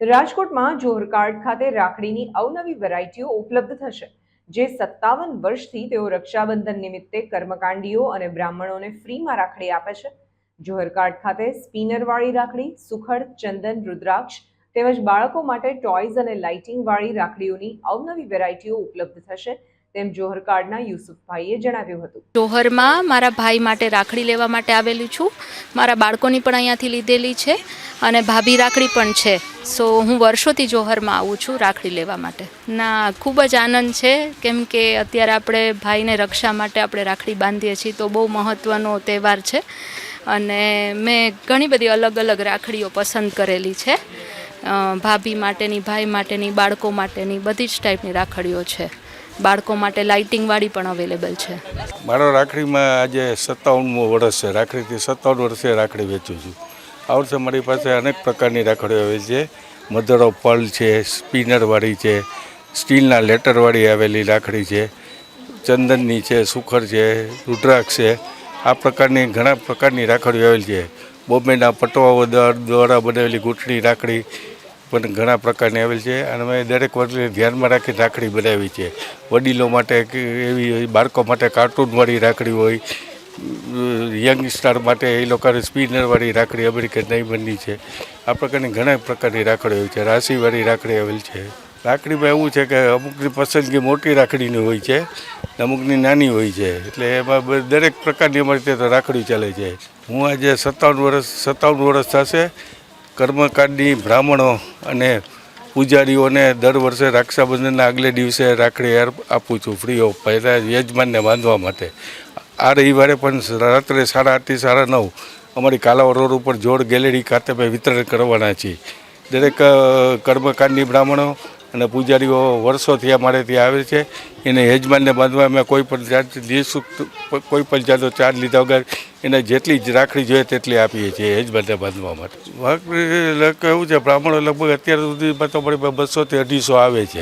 રાજકોટમાં જોહરકાર્ડ ખાતે રાખડીની અવનવી વેરાયટીઓ ઉપલબ્ધ થશે, જે સત્તાવન વર્ષથી તેઓ રક્ષાબંધન નિમિત્તે કર્મકાંડીઓ અને બ્રાહ્મણોને ફ્રીમાં રાખડી આપે છે. જોહરકાર્ડ ખાતે સ્પિનરવાળી રાખડી, સુખડ, ચંદન, રુદ્રાક્ષ તેમજ બાળકો માટે ટોયઝ અને લાઇટિંગવાળી રાખડીઓની અવનવી વેરાયટીઓ ઉપલબ્ધ થશે તેમ જોહરકાર્ડના યુસુફભાઈએ જણાવ્યું હતું. જોહરમાં મારા ભાઈ માટે રાખડી લેવા માટે આવેલી છું. મારા બાળકોની પણ અહીંયાથી લીધેલી છે અને ભાભી રાખડી પણ છે. સો હું વર્ષોથી જોહરમાં આવું છું રાખડી લેવા માટે. ના, ખૂબ જ આનંદ છે. કેમ કે અત્યારે આપણે ભાઈને રક્ષા માટે આપણે રાખડી બાંધીએ છીએ તો બહુ મહત્ત્વનો તહેવાર છે. અને મેં ઘણી બધી અલગ અલગ રાખડીઓ પસંદ કરેલી છે. ભાભી માટેની, ભાઈ માટેની, બાળકો માટેની બધી જ ટાઈપની રાખડીઓ છે. બાળકો માટે લાઇટિંગવાળી પણ અવેલેબલ છે. મારો રાખડીમાં આજે સત્તાવનમું વર્ષ છે. રાખડીથી સત્તાવન વર્ષે રાખડી વેચું છું. આ વર્ષે મારી પાસે અનેક પ્રકારની રાખડીઓ આવે છે. મધર ઓફ પર્લ છે સ્પિનરવાળી છે, સ્ટીલના લેટરવાળી આવેલી રાખડી છે, ચંદનની છે, સુખર છે, રુદ્રાક્ષ છે. આ પ્રકારની ઘણા પ્રકારની રાખડીઓ આવેલી છે. બોમ્બેના પટવાઓ દ્વારા બનાવેલી ગૂંટણી રાખડી પણ ઘણા પ્રકારની આવેલી છે. અને અમે દરેક વર્ગને ધ્યાનમાં રાખી રાખડી બનાવી છે. વડીલો માટે એવી બાળકો માટે કાર્ટૂનવાળી રાખડી હોય યંગસ્ટાર માટે એ લોકોને સ્પિનરવાળી રાખડી અમેરિકન ડાયમંડની છે. આ પ્રકારની ઘણા પ્રકારની રાખડી હોય છે રાશિવાળી રાખડી આવેલ છે. રાખડીમાં એવું છે કે અમુકની પસંદગી મોટી રાખડીની હોય છે, અમુકની નાની હોય છે. એટલે એમાં દરેક પ્રકારની અમારી ત્યાં રાખડી ચાલે છે. હું આજે સત્તાવન વર્ષ સત્તાવન વર્ષ થશે કર્મકાંડની બ્રાહ્મણો અને પૂજારીઓને દર વર્ષે રક્ષાબંધનના આગલે દિવસે રાખડી આપું છું ફ્રી ઓફ પહેલાં યજમાનને બાંધવા માટે. આ રવિવારે પણ રાત્રે સાડા આઠથી સાડા નવ અમારી કાલાવડ રોડ ઉપર જોડ ગેલેરી ખાતે અમે વિતરણ કરવાના છીએ. દરેક કર્મકાંડની બ્રાહ્મણો અને પૂજારીઓ વર્ષોથી અમારે ત્યાં આવે છે. એને યજમાનને બાંધવા અમે કોઈ પણ જાત નિઃશુલ્ક કોઈ પણ જાતનો ચાર્જ લીધા વગર એને જેટલી જ રાખડી જોઈએ તેટલી આપીએ છીએ યજમાનને બાંધવા માટે. કેવું છે, બ્રાહ્મણો લગભગ અત્યાર સુધીમાં તો બસોથી અઢીસો આવે છે.